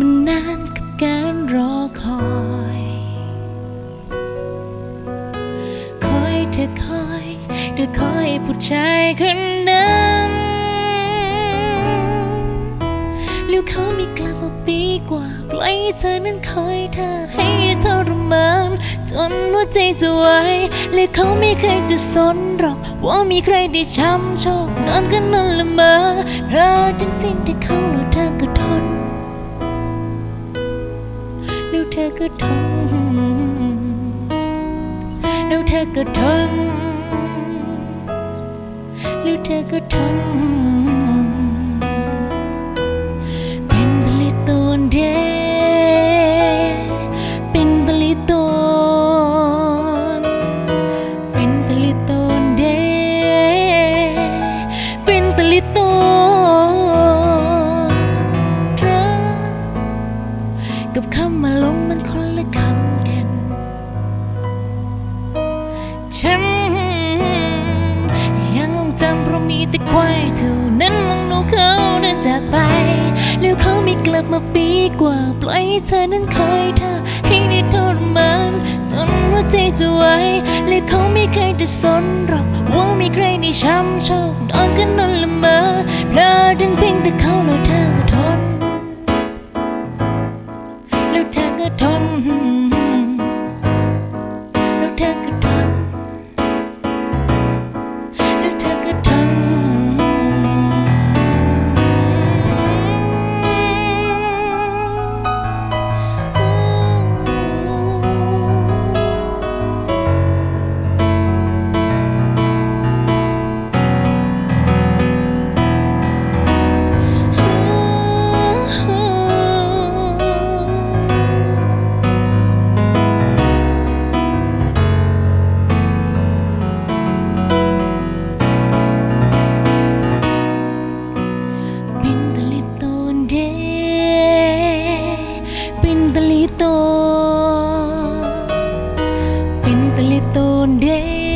มันนานกับการรอคอย คอยเธอคอยเธอคอยผู้ชายคนนั้นแล้วเขาไม่กลับมาปีกว่า ปล่อยเธอนั้นคอยเธอให้ทรมานจนหัวใจจะไหวและเขาไม่เคยจะสนหรอก ว่ามีใครได้ช้ำโชคนอนกันนั่นละเมอเธอ อก็ทน แล้วเธอก็ทน แล้วเธอก็ทนเป็น ฉันยังคงจำเพราะมีแต่ควายเท่านั้นมองดูเขาเดินจากไป แล้วเขาไม่กลับมาปีกว่า ปล่อยให้เธอนั้นคอยท่าให้ได้ทรมานจนหัวใจจะไหวและเขาไม่เคยจะสนหรอกว่ามีใครได้ช้ำโชคนอนก็นนอนละเมอเพรา Pindalito. Pindalito, day